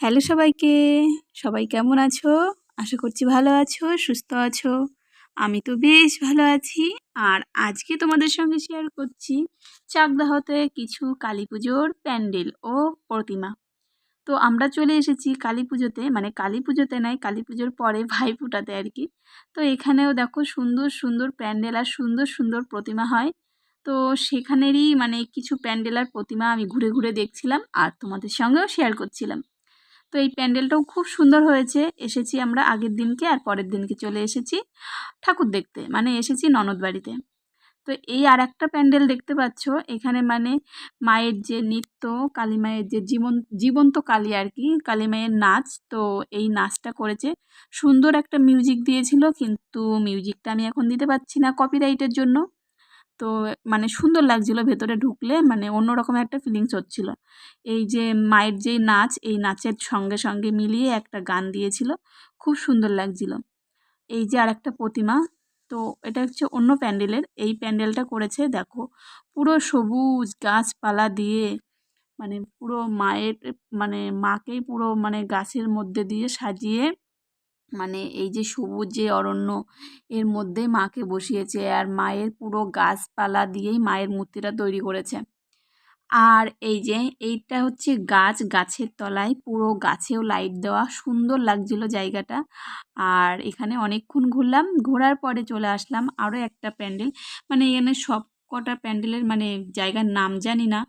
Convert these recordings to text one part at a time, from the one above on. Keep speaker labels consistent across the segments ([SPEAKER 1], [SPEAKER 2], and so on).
[SPEAKER 1] Hello সবাইকে, সবাই কেমন আছো? আশা করছি ভালো আছো, সুস্থ আছো। আমি তো বেশ ভালো আছি। আর আজকে তোমাদের সঙ্গে শেয়ার করছি চাকদাহতে কিছু কালী পুজোর প্যান্ডেল ও প্রতিমা। তো আমরা চলে এসেছি কালী পুজোতে মানে কালী পুজোতে নয়, কালী পুজোর পরে ভাইফোঁটাতে আর কি। তো এখানেও দেখো সুন্দর সুন্দর প্যান্ডেল আর সুন্দর সুন্দর প্রতিমা হয়। তো সেখানেরই মানে কিছু প্যান্ডেল আর প্রতিমা আমি ঘুরে ঘুরে দেখছিলাম আর তোমাদের সঙ্গেও শেয়ার করছিলাম। তো এই প্যান্ডেলটাও খুব সুন্দর হয়েছে। এসেছি আমরা আগের দিনকে আর পরের দিনকে চলে এসেছি ঠাকুর দেখতে মানে এসেছি ননদ বাড়িতে। তো এই আর একটা প্যান্ডেল দেখতে পাচ্ছ, এখানে মানে মায়ের যে নৃত্য, কালী মায়ের যে জীবন, জীবন্ত কালী আর কি, কালী মায়ের নাচ, তো এই নাচটা করেছে। সুন্দর একটা মিউজিক দিয়েছিল, কিন্তু মিউজিকটা আমি এখন দিতে পারছি না কপিরাইটের জন্য। তো মানে সুন্দর লাগছিল ভেতরে ঢুকলে মানে অন্যরকম একটা ফিলিংস হচ্ছিল। এই যে মায়ের যেই নাচ, এই নাচের সঙ্গে সঙ্গে মিলিয়ে একটা গান দিয়েছিল, খুব সুন্দর লাগছিল। এই যে আর একটা প্রতিমা, তো এটা হচ্ছে অন্য প্যান্ডেলের, এই প্যান্ডেলটা করেছে, দেখো, পুরো সবুজ গাছপালা দিয়ে মানে পুরো মায়ের মানে মাকেই পুরো মানে গাছের মধ্যে দিয়ে সাজিয়ে মানে এই যে সবুজ যে অরণ্য এর মধ্যে মাকে বসিয়েছে আর মায়ের পুরো গাছপালা দিয়েই মায়ের মূর্তিটা তৈরি করেছে। আর এই যে এইটা হচ্ছে গাছ, গাছের তলায় পুরো গাছেও লাইট দেওয়া, সুন্দর লাগছিল জায়গাটা। আর এখানে অনেকক্ষণ ঘুরলাম, ঘোরার পরে চলে আসলাম আরও একটা প্যান্ডেল। মানে এখানে সব কটা প্যান্ডেলের মানে জায়গার নাম জানি না,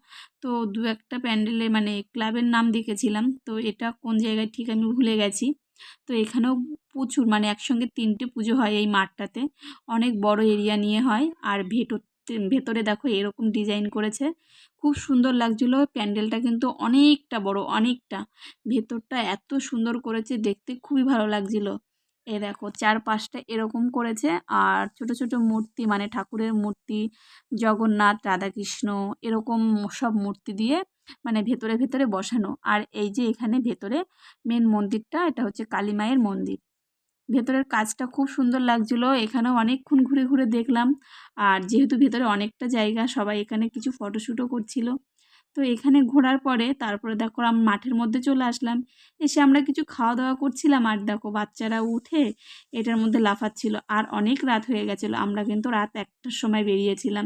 [SPEAKER 1] তো দু একটা প্যান্ডেলে মানে ক্লাবের নাম দেখেছিলাম। তো এটা কোন জায়গায় ঠিক আমি ভুলে গেছি। তো এখানেও প্রচুর মানে একসঙ্গে তিনটে পুজো হয় এই মাঠটাতে। অনেক বড় এরিয়া নিয়ে হয়। আর ভেতর ভেতরে দেখো এরকম ডিজাইন করেছে। খুব সুন্দর লাগছিল। প্যান্ডেলটা কিন্তু অনেকটা বড়, অনেকটা। ভেতরটা এত সুন্দর করেছে, দেখতে খুবই ভালো লাগছিল। এ দেখো চারপাশটা এরকম করেছে আর ছোট ছোট মূর্তি মানে ঠাকুরের মূর্তি, জগন্নাথ, রাধাকৃষ্ণ এরকম সব মূর্তি দিয়ে মানে ভেতরে ভেতরে বসানো। আর এই যে এখানে ভেতরে মেন মন্দিরটা, এটা হচ্ছে কালী মায়ের মন্দির। ভেতরের কাজটা খুব সুন্দর লাগছিল, এখানেও অনেকক্ষণ ঘুরে ঘুরে দেখলাম। আর যেহেতু ভেতরে অনেকটা জায়গা, সবাই এখানে কিছু ফটোশ্যুটও করছিল। তো এখানে ঘোরার পরে তারপরে দেখো আমি, মাঠের মধ্যে চলে আসলাম। এসে আমরা কিছু খাওয়া দাওয়া করছিলাম আর দেখো বাচ্চারা উঠে এটার মধ্যে লাফাচ্ছিল। আর অনেক রাত হয়ে গেছিল, আমরা কিন্তু রাত একটার সময় বেরিয়েছিলাম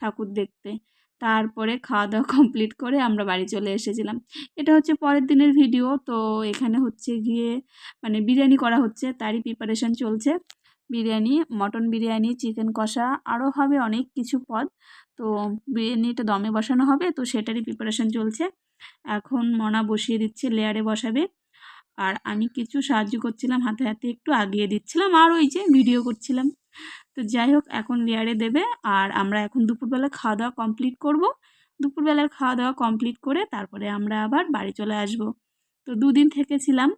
[SPEAKER 1] ঠাকুর দেখতে। তারপরে খাওয়া দাওয়া কমপ্লিট করে আমরা বাড়ি চলে এসেছিলাম। এটা হচ্ছে পরের দিনের ভিডিও তো এখানে হচ্ছে গিয়ে মানে বিরিয়ানি করা হচ্ছে, তারই প্রিপারেশান চলছে। বিরিয়ানি, মটন বিরিয়ানি, চিকেন কষা আরও হবে অনেক কিছু পদ। তো বিরিয়ানিটা দমে বসানো হবে, তো সেটারই প্রিপারেশান চলছে। এখন মনা বসিয়ে দিচ্ছে লেয়ারে বসাবে। আর আমি কিছু সাহায্য করছিলাম, হাতে হাতে একটু আগিয়ে দিচ্ছিলাম, আর ওই যে ভিডিও করছিলাম। তো যাই হোক, এখন লেয়ারে দেবে, আর আমরা এখন দুপুরবেলা খাওয়া দাওয়া কমপ্লিট করব। দুপুরবেলার খাওয়া দাওয়া কমপ্লিট করে তারপরে আমরা আবার বাড়ি চলে আসব। তো দুদিন থেকেছিলাম।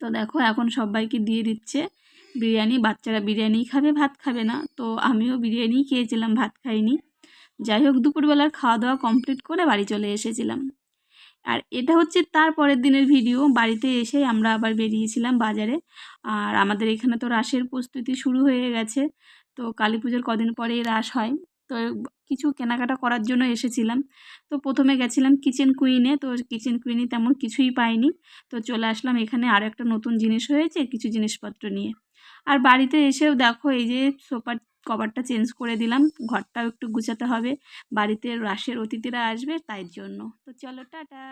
[SPEAKER 1] তো দেখো, এখন সবাইকে দিয়ে দিচ্ছে। বিরিয়ানি, বাচ্চারা বিরিয়ানি খাবে, ভাত খাবে না। তো আমিও বিরিয়ানি খেয়েছিলাম, ভাত খাইনি। যাই হোক, দুপুরবেলার খাওয়া দাওয়া কমপ্লিট করে বাড়ি চলে এসেছিলাম। আর এটা হচ্ছে তার পরের দিনের ভিডিও বাড়িতে এসে আমরা আবার বেরিয়েছিলাম বাজারে। আর আমাদের এখানে তো রাসের প্রস্তুতি শুরু হয়ে গেছে। তো কালী পুজোর কদিন পরেই রাস হয়। তো কিছু কেনাকাটা করার জন্য এসেছিলাম। তো প্রথমে গেছিলাম কিচেন কুইনে তো কিচেন কুইনে তেমন কিছুই পাইনি। তো চলে আসলাম এখানে আর একটা নতুন জিনিস হয়েছে, কিছু জিনিসপত্র নিয়ে। আর বাড়িতে এসেও দেখো এই যে সোফার কভারটা চেঞ্জ করে দিলাম, ঘরটাও একটু গুছাতে হবে। বাড়িতে রাশের অতিথিরা আসবে তাই জন্য। তো চলো, টাটা।